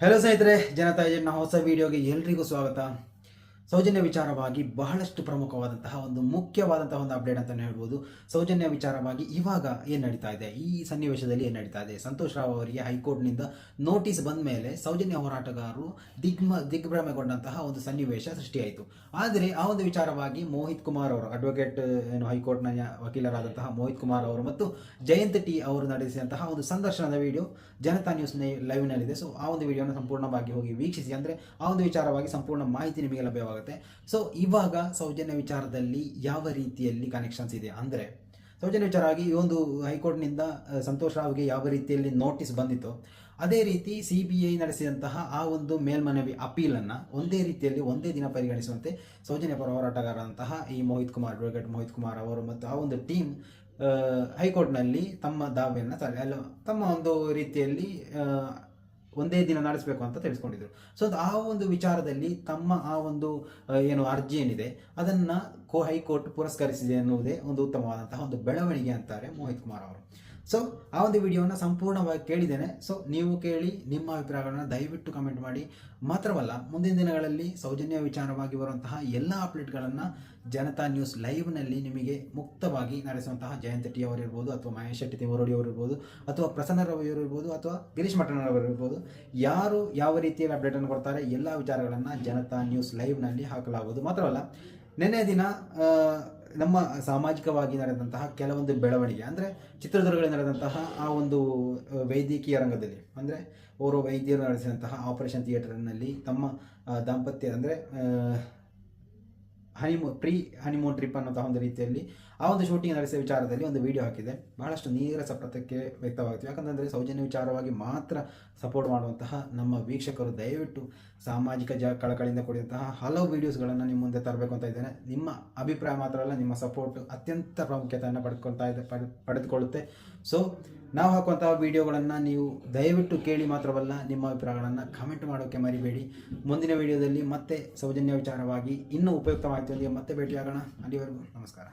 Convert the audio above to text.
Hello ಸ್ನೇಹಿತರೆ ಜನತಾ ಏಜೆಂಟ್ನ ಹೊಸ ವಿಡಿಯೋಗೆ ಎಲ್ರಿಗೂ ಸ್ವಾಗತ ಸೌಜನ್ಯ ವಿಚಾರವಾಗಿ ಬಹಳಷ್ಟು ಪ್ರಮುಖವಾದಂತಹ ಒಂದು ಮುಖ್ಯವಾದಂತಹ ಒಂದು ಅಪ್ಡೇಟ್ ಅಂತಲೇ ಹೇಳ್ಬೋದು. ಸೌಜನ್ಯ ವಿಚಾರವಾಗಿ ಇವಾಗ ಏನು ನಡೀತಾ ಇದೆ? ಈ ಸನ್ನಿವೇಶದಲ್ಲಿ ಏನು ನಡೀತಾ ಇದೆ? ಸಂತೋಷ್ ರಾವ್ ಅವರಿಗೆ ಹೈಕೋರ್ಟ್ನಿಂದ ನೋಟಿಸ್ ಬಂದ ಮೇಲೆ ಸೌಜನ್ಯ ಹೋರಾಟಗಾರರು ದಿಗ್ಮ, ದಿಗ್ಭ್ರಮೆಗೊಂಡಂತಹ ಒಂದು ಸನ್ನಿವೇಶ ಸೃಷ್ಟಿಯಾಯಿತು. ಆದರೆ ಆ ಒಂದು ವಿಚಾರವಾಗಿ ಮೋಹಿತ್ ಕುಮಾರ್ ಅವರು ಅಡ್ವೊಕೇಟ್ ಏನು ಹೈಕೋರ್ಟ್ನ ವಕೀಲರಾದಂತಹ ಮೋಹಿತ್ ಕುಮಾರ್ ಅವರು ಮತ್ತು ಜಯಂತ್ ಟಿ ಅವರು ನಡೆಸಿದಂತಹ ಒಂದು ಸಂದರ್ಶನದ ವಿಡಿಯೋ ಜನತಾ ನ್ಯೂಸ್ ಲೈವ್ನಲ್ಲಿದೆ ಸೊ ಆ ಒಂದು ವಿಡಿಯೋನ ಸಂಪೂರ್ಣವಾಗಿ ಹೋಗಿ ವೀಕ್ಷಿಸಿ. ಅಂದರೆ ಆ ಒಂದು ವಿಚಾರವಾಗಿ ಸಂಪೂರ್ಣ ಮಾಹಿತಿ ನಿಮಗೆ ಲಭ್ಯವಾಗುತ್ತೆ. ಸೊ ಇವಾಗ ಸೌಜನ್ಯ ವಿಚಾರದಲ್ಲಿ ಯಾವ ರೀತಿಯಲ್ಲಿ ಕನೆಕ್ಷನ್ಸ್ ಇದೆ ಅಂದರೆ, ಸೌಜನ್ಯ ವಿಚಾರವಾಗಿ ಈ ಒಂದು ಹೈಕೋರ್ಟ್ನಿಂದ ಸಂತೋಷ್ ರಾವ್ಗೆ ಯಾವ ರೀತಿಯಲ್ಲಿ ನೋಟಿಸ್ ಬಂದಿತ್ತು, ಅದೇ ರೀತಿ ಸಿ ಬಿ ಐ ನಡೆಸಿದಂತಹ ಆ ಒಂದು ಮೇಲ್ಮನವಿ ಅಪೀಲನ್ನು ಒಂದೇ ರೀತಿಯಲ್ಲಿ ಒಂದೇ ದಿನ ಪರಿಗಣಿಸುವಂತೆ ಸೌಜನ್ಯ ಪರ ಹೋರಾಟಗಾರರಂತಹ ಈ ಮೋಹಿತ್ ಕುಮಾರ್ ಅಡ್ವೊಕೇಟ್ ಮೋಹಿತ್ ಕುಮಾರ್ ಅವರು ಮತ್ತು ಆ ಒಂದು ಟೀಮ್ ಹೈಕೋರ್ಟ್ನಲ್ಲಿ ತಮ್ಮ ದಾವೆಯನ್ನು ತಮ್ಮ ಒಂದು ರೀತಿಯಲ್ಲಿ ಒಂದೇ ದಿನ ನಡೆಸಬೇಕು ಅಂತ ತಿಳಿಸ್ಕೊಂಡಿದ್ರು. ಸೊ ಆ ಒಂದು ವಿಚಾರದಲ್ಲಿ ತಮ್ಮ ಆ ಒಂದು ಏನು ಅರ್ಜಿ ಏನಿದೆ, ಅದನ್ನು ಕೋ ಹೈಕೋರ್ಟ್ ಪುರಸ್ಕರಿಸಿದೆ ಎನ್ನುವುದೇ ಒಂದು ಉತ್ತಮವಾದಂತಹ ಒಂದು ಬೆಳವಣಿಗೆ ಅಂತಾರೆ ಮೋಹಿತ್ ಕುಮಾರ್ ಅವರು. ಸೊ ಆ ಒಂದು ವಿಡಿಯೋನ ಸಂಪೂರ್ಣವಾಗಿ ಕೇಳಿದ್ದೇನೆ. ಸೊ ನೀವು ಕೇಳಿ ನಿಮ್ಮ ಅಭಿಪ್ರಾಯಗಳನ್ನು ದಯವಿಟ್ಟು ಕಮೆಂಟ್ ಮಾಡಿ. ಮಾತ್ರವಲ್ಲ, ಮುಂದಿನ ದಿನಗಳಲ್ಲಿ ಸೌಜನ್ಯ ವಿಚಾರವಾಗಿ ಬರುವಂತಹ ಎಲ್ಲ ಅಪ್ಡೇಟ್ಗಳನ್ನು ಜನತಾ ನ್ಯೂಸ್ ಲೈವ್ನಲ್ಲಿ ನಿಮಗೆ ಮುಕ್ತವಾಗಿ ನಡೆಸುವಂತಹ ಜಯಂತ ಟಿ ಅವರಿರ್ಬೋದು ಅಥವಾ ಮಹೇಶ್ ಶೆಟ್ಟಿ ತಿಮರೋಡಿ ಅವರಿರ್ಬೋದು ಅಥವಾ ಪ್ರಸನ್ನ ರವಿ ಅವರು ಇರ್ಬೋದು, ಅಥವಾ ಗಿರೀಶ್ ಮಠನವರಿರ್ಬೋದು ಯಾರು ಯಾವ ರೀತಿಯಲ್ಲಿ ಅಪ್ಡೇಟನ್ನು ಕೊಡ್ತಾರೆ, ಎಲ್ಲ ವಿಚಾರಗಳನ್ನು ಜನತಾ ನ್ಯೂಸ್ ಲೈವ್ನಲ್ಲಿ ಹಾಕಲಾಗುವುದು. ಮಾತ್ರವಲ್ಲ, ನಿನ್ನೆ ದಿನ ನಮ್ಮ ಸಾಮಾಜಿಕವಾಗಿ ನಡೆದಂತಹ ಕೆಲವೊಂದು ಬೆಳವಣಿಗೆ, ಅಂದರೆ ಚಿತ್ರದುರ್ಗದಲ್ಲಿ ನಡೆದಂತಹ ಆ ಒಂದು ವೈದ್ಯಕೀಯ ರಂಗದಲ್ಲಿ, ಅಂದರೆ ಓರ್ವ ವೈದ್ಯರು ನಡೆಸಿದಂತಹ ಆಪರೇಷನ್ ಥಿಯೇಟರ್ನಲ್ಲಿ ತಮ್ಮ ದಾಂಪತ್ಯ, ಅಂದರೆ ಹನಿಮೂ ಪ್ರೀ ಹನಿಮೂನ್ ಟ್ರಿಪ್ ಅನ್ನೋ ಒಂದು ರೀತಿಯಲ್ಲಿ ಆ ಒಂದು ಶೂಟಿಂಗ್ ನಡೆಸಿದ ವಿಚಾರದಲ್ಲಿ ಒಂದು ವಿಡಿಯೋ ಹಾಕಿದೆ. ಬಹಳಷ್ಟು ನೀರಸ ಸಪ್ರತಕ್ಕೆ ವ್ಯಕ್ತವಾಗುತ್ತೆ ಯಾಕಂತಂದರೆ ಸೌಜನ್ಯ ವಿಚಾರವಾಗಿ ಮಾತ್ರ ಸಪೋರ್ಟ್ ಮಾಡುವಂತಹ ನಮ್ಮ ವೀಕ್ಷಕರು ದಯವಿಟ್ಟು ಸಾಮಾಜಿಕ ಜ ಕಳಕಳಿಯಿಂದ ಕೂಡಿದಂತಹ ಹಲವು ವೀಡಿಯೋಸ್ಗಳನ್ನು ನಿಮ್ಮ ಮುಂದೆ ತರಬೇಕು ಅಂತ ಇದ್ದೇನೆ. ನಿಮ್ಮ ಅಭಿಪ್ರಾಯ ಮಾತ್ರ ಅಲ್ಲ, ನಿಮ್ಮ ಸಪೋರ್ಟ್ ಅತ್ಯಂತ ಪ್ರಾಮುಖ್ಯತೆಯನ್ನು ಪಡೆದುಕೊಳ್ತಾ ಇದೆ, ಪಡೆ, ಪಡೆದುಕೊಳ್ಳುತ್ತೆ. ಸೊ ನಾವು ಹಾಕುವಂತಹ ವೀಡಿಯೋಗಳನ್ನು ನೀವು ದಯವಿಟ್ಟು ಕೇಳಿ ಮಾತ್ರವಲ್ಲ, ನಿಮ್ಮ ಅಭಿಪ್ರಾಯಗಳನ್ನು ಕಮೆಂಟ್ ಮಾಡೋಕ್ಕೆ ಮರಿಬೇಡಿ. ಮುಂದಿನ ವಿಡಿಯೋದಲ್ಲಿ ಮತ್ತೆ ಸೌಜನ್ಯ ವಿಚಾರವಾಗಿ ಇನ್ನೂ ಉಪಯುಕ್ತ ಮಾಹಿತಿಯೊಂದಿಗೆ ಮತ್ತೆ ಭೇಟಿಯಾಗೋಣ. ಅಲ್ಲಿವರೆಗೂ ನಮಸ್ಕಾರ.